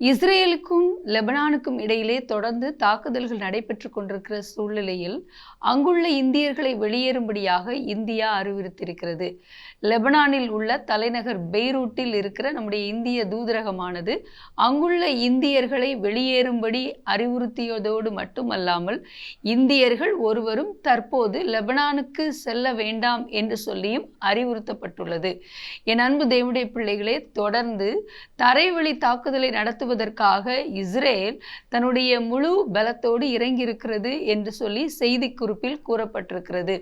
இஸ்ரேலுக்கும் லெபனானுக்கும் இடையிலே தொடர்ந்து தாக்குதல்கள் நடைபெற்று கொண்டிருக்கிற சூழ்நிலையில் அங்குள்ள இந்தியர்களை வெளியேறும்படியாக இந்தியா அறிவுறுத்தியிருக்கிறது. லெபனானில் உள்ள தலைநகர் பெய்ரூட்டில் இருக்கிற நம்முடைய இந்திய தூதரகமானது அங்குள்ள இந்தியர்களை வெளியேறும்படி அறிவுறுத்தியதோடு மட்டுமல்லாமல் இந்தியர்கள் ஒருவரும் தற்போது லெபனானுக்கு செல்ல வேண்டாம் என்று சொல்லியும் அறிவுறுத்தப்பட்டுள்ளது. என் அன்பு தேவனுடைய பிள்ளைகளே தொடர்ந்து தரைவழி தாக்குதலை நடத்துவதற்காக இஸ்ரேல் தன்னுடைய முழு பலத்தோடு இறங்கியிருக்கிறது என்று சொல்லி செய்தி குறிப்பில் கூறப்பட்டிருக்கிறது.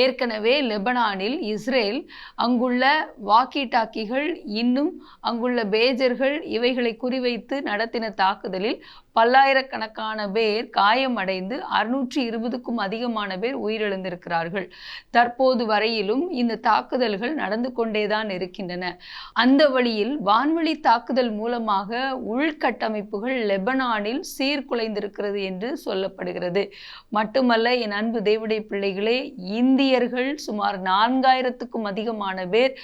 ஏற்கனவே லெபனானில் இஸ்ரேல் அங்குள்ள வாக்கி டாக்கிகள் இன்னும் அங்குள்ள பேஜர்கள் இவைகளை குறிவைத்து நடத்தின தாக்குதலில் பல்லாயிரக்கணக்கான பேர் காயமடைந்து அறுநூற்றி இருபதுக்கும் அதிகமான பேர் உயிரிழந்திருக்கிறார்கள். தற்போது வரையிலும் இந்த தாக்குதல்கள் நடந்து கொண்டேதான் இருக்கின்றன. அந்த வழியில் வான்வழி தாக்குதல் மூலமாக உள்கட்டமைப்புகள் லெபனானில் சீர்குலைந்திருக்கிறது என்று சொல்லப்படுகிறது. மட்டுமல்ல என் அன்பு தேவடைய பிள்ளைகளே இந்தியர்கள் சுமார் நான்காயிரத்துக்கும் அதிகமான பேர்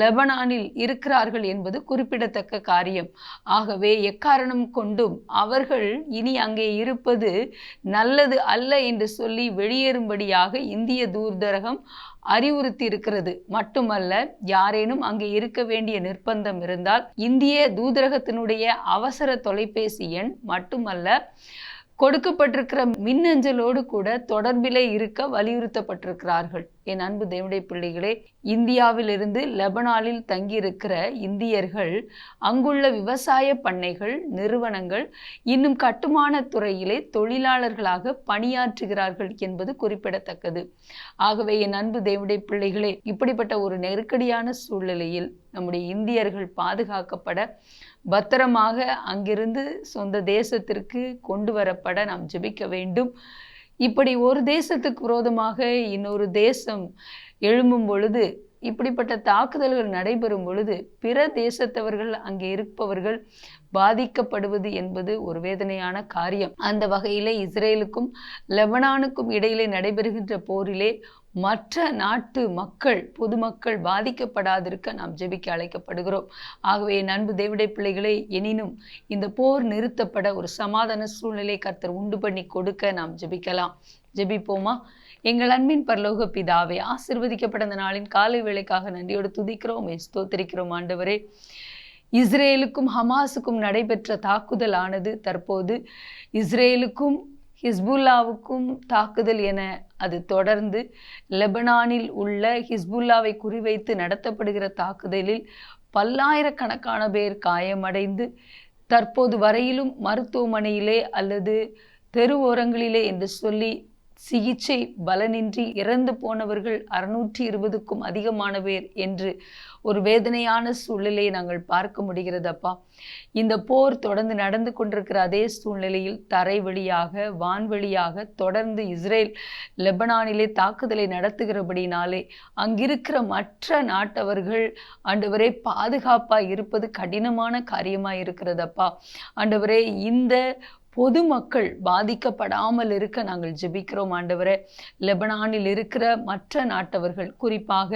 லெபனானில் இருக்கிறார்கள் என்பது குறிப்பிடத்தக்க காரியம். ஆகவே எக்காரணம் கொண்டும் அவர்கள் இனி அங்கே இருப்பது நல்லது அல்ல என்று சொல்லி வெளியேறும்படியாக இந்திய தூர்தரகம் அறிவுறுத்தி இருக்கிறது மட்டுமல்ல யாரேனும் அங்கே இருக்க வேண்டிய நிர்பந்தம் இருந்தால் இந்திய தூதரகத்தினுடைய அவசர தொலைபேசி எண் மட்டுமல்ல கொடுக்கப்பட்டிருக்கிற மின்னஞ்சலோடு கூட தொடர்பிலே இருக்க வலியுறுத்தப்பட்டிருக்கிறார்கள். என் அன்பு தேவடைய பிள்ளைகளே இந்தியாவிலிருந்து லெபனானில் தங்கியிருக்கிற இந்தியர்கள் அங்குள்ள விவசாய பண்ணைகள் நிறுவனங்கள் இன்னும் கட்டுமான துறையிலே தொழிலாளர்களாக பணியாற்றுகிறார்கள் என்பது குறிப்பிடத்தக்கது. ஆகவே என் அன்பு தேவடைய பிள்ளைகளே இப்படிப்பட்ட ஒரு நெருக்கடியான சூழ்நிலையில் நம்முடைய இந்தியர்கள் பாதுகாக்கப்பட பத்திரமாக அங்கிருந்து சொந்த தேசத்திற்கு கொண்டு வரப்பட நாம் ஜெபிக்க வேண்டும். இப்படி ஒரு தேசத்துக்கு விரோதமாக இன்னொரு தேசம் எழும்பும் பொழுது இப்படிப்பட்ட தாக்குதல்கள் நடைபெறும் பொழுது பிற தேசத்தவர்கள் அங்கே இருப்பவர்கள் பாதிக்கப்படுவது என்பது ஒரு வேதனையான காரியம். அந்த வகையிலே இஸ்ரேலுக்கும் லெபனானுக்கும் இடையிலே நடைபெறுகின்ற போரிலே மற்ற நாட்டு மக்கள் பொதுமக்கள் பாதிக்கப்படாதிருக்க நாம் ஜெபிக்க அழைக்கப்படுகிறோம். ஆகவே நண்பு தேவிடை பிள்ளைகளே எனினும் இந்த போர் நிறுத்தப்பட ஒரு சமாதான சூழ்நிலை கர்த்தர் உண்டு பண்ணி கொடுக்க நாம் ஜெபிக்கலாம். ஜெபிப்போமா? எங்கள் அன்பின் பரலோக பிதாவை ஆசிர்வதிக்கப்பட்ட நாளின் காலை வேலைக்காக நன்றியோடு துதிக்கிறோம் ஸ்தோத்திரிக்கிறோம் ஆண்டவரே. இஸ்ரேலுக்கும் ஹமாஸுக்கும் நடைபெற்ற தாக்குதல் ஆனது தற்போது இஸ்ரேலுக்கும் ஹிஸ்புல்லாவுக்கும் தாக்குதல் என அது தொடர்ந்து லெபனானில் உள்ள ஹிஸ்புல்லாவை குறிவைத்து நடத்தப்படுகிற தாக்குதலில் பல்லாயிரக்கணக்கான பேர் காயமடைந்து தற்போது வரையிலும் மருத்துவமனையிலே அல்லது தெருவோரங்களிலே என்று சொல்லி சிகிச்சை பலனின்றி இறந்து போனவர்கள் அறுநூற்றி இருபதுக்கும் அதிகமான பேர் என்று ஒரு வேதனையான சூழ்நிலையை நாங்கள் பார்க்க முடிகிறது அப்பா இந்த போர் தொடர்ந்து நடந்து கொண்டிருக்கிற அதே சூழ்நிலையில் தரை வழியாக வான்வழியாக தொடர்ந்து இஸ்ரேல் லெபனானிலே தாக்குதலை நடத்துகிறபடினாலே அங்கிருக்கிற மற்ற நாட்டவர்கள் ஆண்டவரே பாதுகாப்பாக இருப்பது கடினமான காரியமாக இருக்கிறதப்பா ஆண்டவரே இந்த பொதுமக்கள் பாதிக்கப்படாமல் இருக்க நாங்கள் ஜெபிக்கிறோம் ஆண்டவரே. லெபனானில் இருக்கிற மற்ற நாட்டவர்கள் குறிப்பாக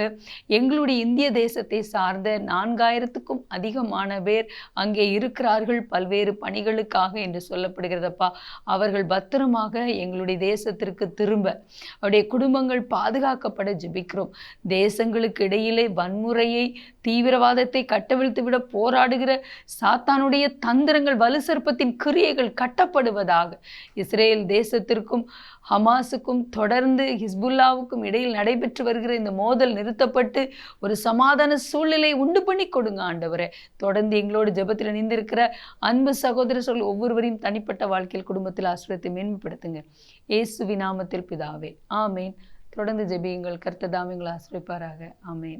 எங்களுடைய இந்திய தேசத்தை சார்ந்த நான்காயிரத்துக்கும் அதிகமான பேர் அங்கே இருக்கிறார்கள். பல்வேறு பணிகளுக்காக என்று சொல்லப்படுகிறதப்பா. அவர்கள் பத்திரமாக எங்களுடைய தேசத்திற்கு திரும்ப அவருடைய குடும்பங்கள் பாதுகாக்கப்பட ஜெபிக்கிறோம். தேசங்களுக்கு இடையிலே வன்முறையை தீவிரவாதத்தை கட்டவிழ்த்து விட போராடுகிற சாத்தானுடைய தந்திரங்கள் வலு சர்ப்பத்தின் கிரியைகள் கட்ட காணப்படுவதாக இஸ்ரேல் தேசத்திற்கும் ஹமாஸுக்கும் தொடர்ந்து ஹிஸ்புல்லாவுக்கும் இடையில் நடைபெற்று வருகிற இந்த மோதல் நிறுத்தப்பட்டு ஒரு சமாதான சூழ்நிலை உண்டு பண்ணி கொடுங்க ஆண்டவரே. தொடர்ந்து எங்களோடு ஜெபத்தில் இணைந்திருக்கிற அன்பு சகோதர சொல் ஒவ்வொருவரையும் தனிப்பட்ட வாழ்க்கையில் குடும்பத்தில் ஆசிரியத்தை மேன்மைப்படுத்துங்க. இயேசு விநாமத்தில் பிதாவே. ஆமேன். தொடர்ந்து ஜெபியுங்கள். கர்த்ததாமிங்களை ஆசிரியப்பாராக ஆமேன்.